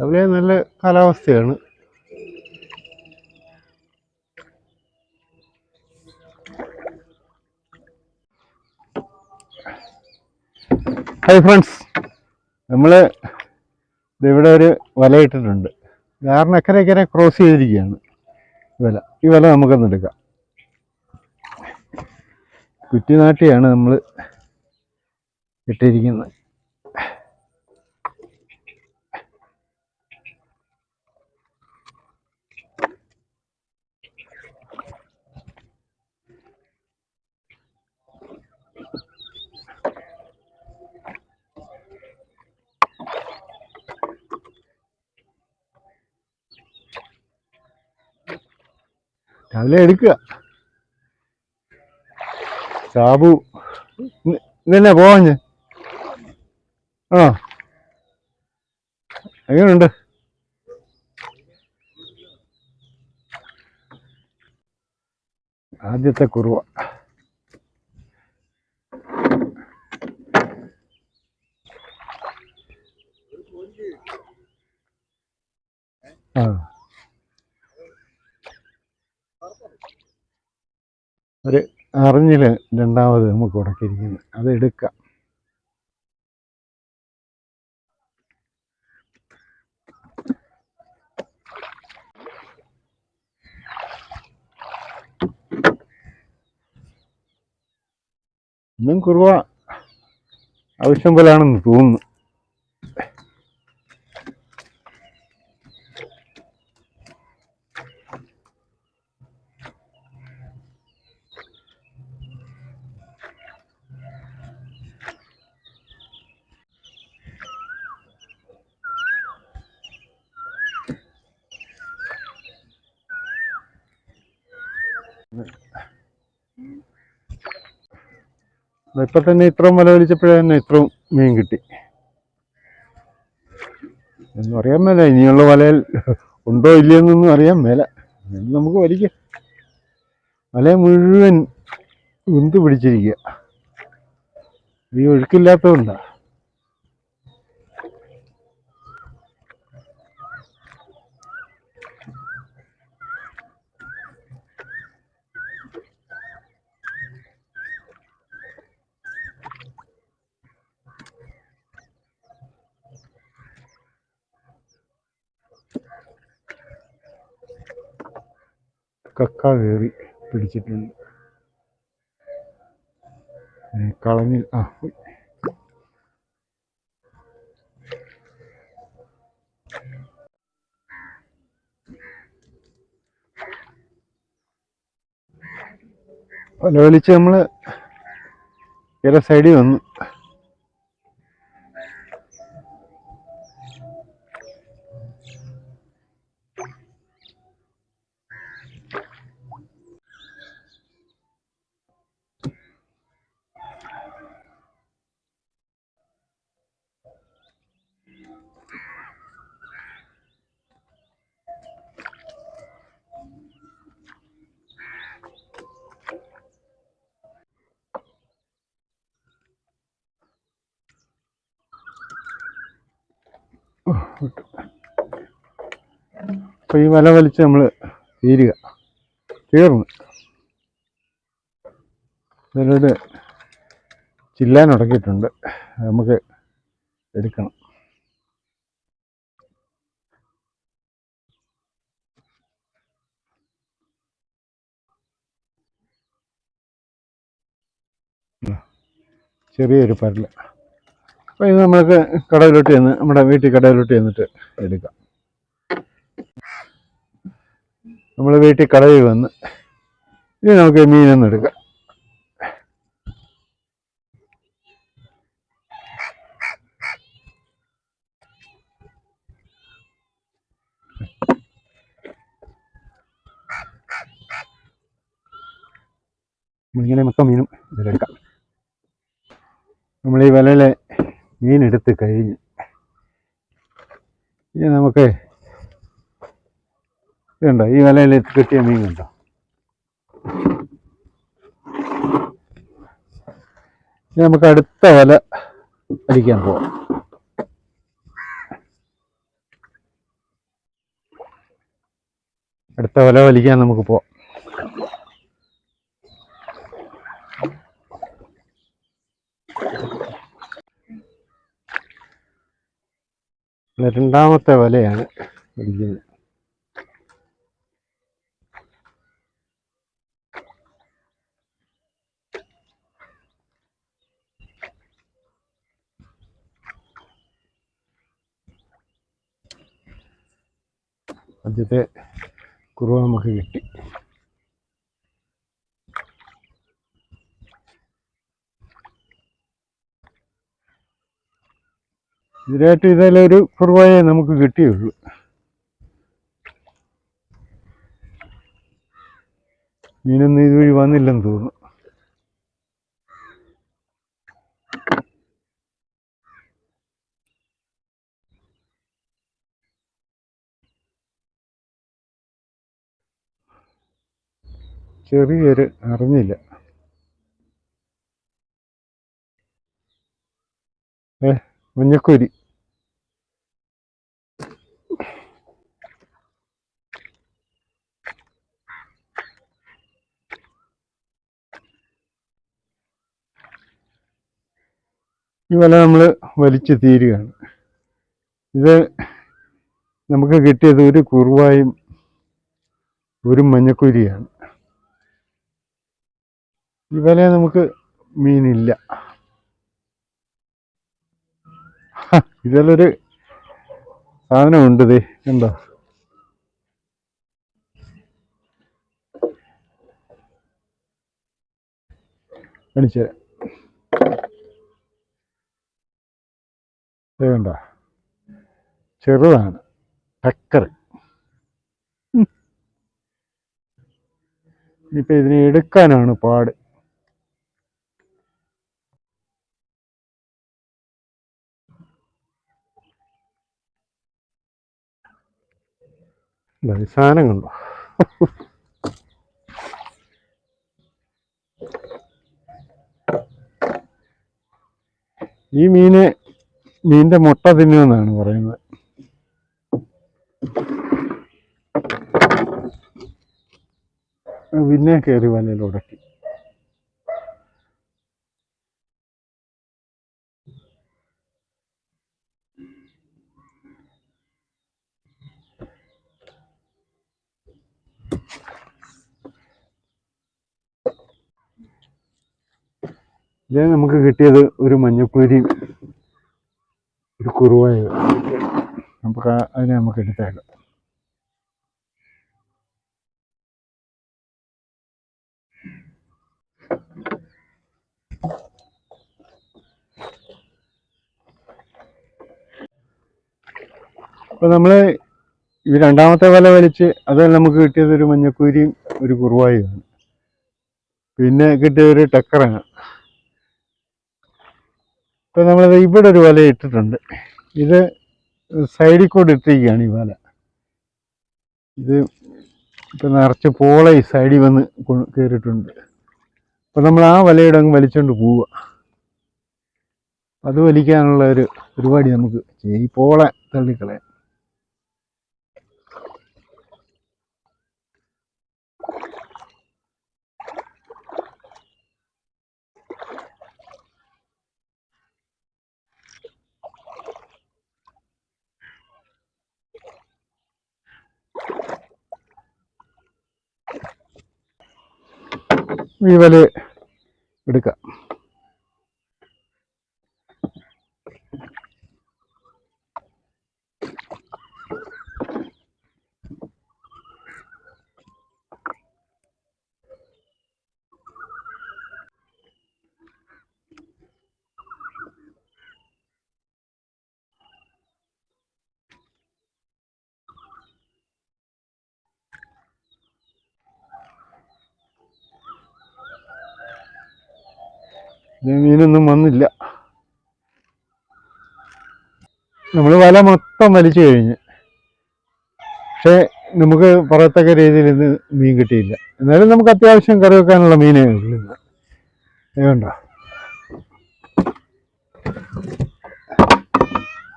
രാവിലെ നല്ല കാലാവസ്ഥയാണ്. ഹായ് ഫ്രണ്ട്സ് നമ്മൾ ഇവിടെ ഒരു വല ഇട്ടിട്ടുണ്ട്. കാരണം അക്കരെ അക്കരെ ക്രോസ് ചെയ്തിരിക്കുകയാണ് വല. ഈ വല നമുക്കൊന്ന് എടുക്കാം. കുറ്റിനാട്ടിയാണ് നമ്മൾ ഇട്ടിരിക്കുന്നത്. രാവിലെ എടുക്കുക. സാബു ഇതന്നെ പോവാ പോവാഞ്ഞ്? ആ എങ്ങനെയുണ്ട് ആദ്യത്തെ കുറുവ. ആ. ഒരു അറിഞ്ഞിൽ രണ്ടാമത് നമുക്ക് ഉടക്കിയിരിക്കുന്നത്. അത് എടുക്കാം. ഇന്നും കുറുവ. ആവശ്യം പോലാണെന്ന് തോന്നുന്നു. ഇപ്പൊ തന്നെ ഇത്രയും വല വലിച്ചപ്പോഴേ തന്നെ ഇത്രയും മീൻ കിട്ടി. എന്ന് അറിയാൻ മേല ഇനിയുള്ള വലയിൽ ഉണ്ടോ ഇല്ലയെന്നൊന്നും അറിയാൻ മേല. നമുക്ക് വലിക്കാം. വല മുഴുവൻ ഉന്ത് പിടിച്ചിരിക്കുക ഈ ഒഴുക്കില്ലാത്തതുകൊണ്ടാ. കക്ക കയറി പിടിച്ചിട്ടുണ്ട്. കളഞ്ഞിൽ കളഞ്ഞ് ആ പല വിളിച്ച് നമ്മൾ ഇര സൈഡിൽ വന്നു അപ്പൊ ഈ വല വലിച്ച് നമ്മൾ തീരുക. തീർന്നു. ഇതിലൊരു ചില്ലാൻ ഉടക്കിയിട്ടുണ്ട് നമുക്ക് എടുക്കണം. ചെറിയൊരു പരൽ. അപ്പോൾ ഇത് നമ്മൾക്ക് കടയിലോട്ട് ചെന്ന് നമ്മുടെ വീട്ടിൽ കടയിലോട്ട് ചെന്നിട്ട് എടുക്കാം. നമ്മൾ വീട്ടിൽ കടയിൽ വന്ന് ഇനി നമുക്ക് മീനൊന്നും എടുക്കാം. നമ്മളിങ്ങനെ മൊത്തം മീനും ഇതിലെടുക്കാം. നമ്മൾ ഈ വലയിലെ മീനെടുത്ത് കഴിഞ്ഞ്. ഇനി നമുക്ക് ഇതുണ്ടോ? ഈ വലയിൽ കിട്ടിയ മീൻ കണ്ടോ? ഇനി നമുക്ക് അടുത്ത വല അടിക്കാൻ പോവാം. അടുത്ത വല വലിക്കാൻ നമുക്ക് പോവാം. രണ്ടാമത്തെ വലയാണ് പിടിക്കുന്നത് ആദ്യത്തെ കുറുവ നമുക്ക് കിട്ടി. ഇതിനായിട്ട് ഇതിലൊരു കുറുവയെ നമുക്ക് കിട്ടിയുള്ളൂ. മീനൊന്നും ഇതുവഴി വന്നില്ലെന്ന് തോന്നുന്നു. ചെറിയൊരു അറിഞ്ഞില്ല. ഏ മഞ്ഞക്കൊരി. ഈ വല നമ്മൾ വലിച്ചു തീരുകയാണ്. ഇത് നമുക്ക് കിട്ടിയത് ഒരു കുറുവായും ഒരു മഞ്ഞക്കുരിയാണ്. ഈ വല നമുക്ക് മീനില്ല. ഇതിലൊരു സാധനമുണ്ട് ദേ കണ്ടോ? കാണിച്ചു തരാം ദേ കണ്ടോ ചെറുതാണ്. ടക്കർ ഇനിയിപ്പൊ ഇതിനെ എടുക്കാനാണ് പാട്. സാധനം കണ്ടോ? ഈ മീന് മീനിന്റെ മുട്ട തിന്നുമെന്നാണ് പറയുന്നത്. പിന്നെ കയറി വലയിലുടക്കി ഇത് നമുക്ക് കിട്ടിയത് ഒരു മഞ്ഞക്കുരി ഒരു കുറുവായ. നമുക്ക് അതിനെ നമുക്ക് എടുത്തേക്കാം. അപ്പൊ നമ്മൾ ഈ രണ്ടാമത്തെ വല വലിച്ച് അത് നമുക്ക് കിട്ടിയത് ഒരു മഞ്ഞക്കൂരിയും ഒരു കുറുവായുമാണ് പിന്നെ കിട്ടിയത് ഒരു ടക്കറാണ്. ഇപ്പൊ നമ്മൾ ഇവിടെ ഒരു വല ഇട്ടിട്ടുണ്ട്. ഇത് സൈഡിൽ കൂടെ ഇട്ടിരിക്കുകയാണ് ഈ വല. ഇത് ഇപ്പം നിറച്ച് പോള ഈ സൈഡിൽ വന്ന് കയറിയിട്ടുണ്ട് അപ്പം നമ്മൾ ആ വലയുടെ അങ്ങ് വലിച്ചുകൊണ്ട് പോവുക. അത് വലിക്കാനുള്ള ഒരു പരിപാടി നമുക്ക്. ഈ പോള തള്ളിക്കളയാം വല എടുക്കാം ഇത് മീനൊന്നും വന്നില്ല. നമ്മൾ വല മൊത്തം വലിച്ചു കഴിഞ്ഞ്. പക്ഷേ നമുക്ക് പറയത്തക്ക രീതിയിൽ ഇന്ന് മീൻ കിട്ടിയില്ല. എന്നാലും നമുക്ക് അത്യാവശ്യം കറി വെക്കാനുള്ള മീനേ ഉള്ളൂ കണ്ടോ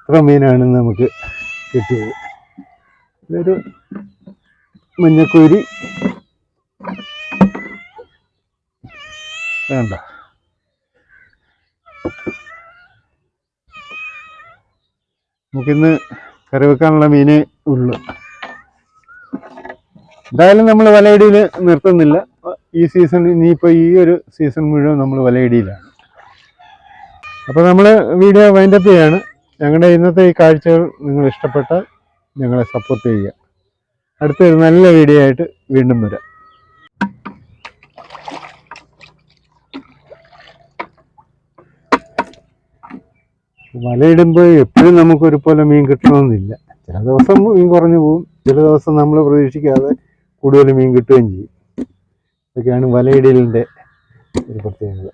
ഇത്ര മീനാണ് നമുക്ക് കിട്ടിയത്. ഇതൊരു മഞ്ഞക്കൂരി. വേണ്ട നമുക്കിന്ന് കറി വെക്കാനുള്ള മീനേ ഉള്ളു. എന്തായാലും നമ്മൾ വലയിടിയിൽ നിർത്തുന്നില്ല. ഈ സീസൺ ഇനിയിപ്പോൾ ഈ ഒരു സീസൺ മുഴുവൻ നമ്മൾ വലയിടിയിലാണ് അപ്പോൾ നമ്മൾ വീഡിയോ വൈൻഡപ്പ് ചെയ്യാണ്. ഞങ്ങളുടെ ഇന്നത്തെ ഈ കാഴ്ചകൾ നിങ്ങൾ ഇഷ്ടപ്പെട്ടാൽ ഞങ്ങളെ സപ്പോർട്ട് ചെയ്യുക. അടുത്തൊരു നല്ല വീഡിയോ ആയിട്ട് വീണ്ടും വരാം. വലയിടുമ്പോൾ എപ്പോഴും നമുക്ക് ഒരുപോലെ മീൻ കിട്ടണമെന്നില്ല. ചില ദിവസം മീൻ കുറഞ്ഞു പോകും ചില ദിവസം നമ്മൾ പ്രതീക്ഷിക്കാതെ കൂടുതൽ മീൻ കിട്ടുകയും ചെയ്യും. ഇതൊക്കെയാണ് വലയിടലിന്റെ ഒരു പ്രത്യേകത.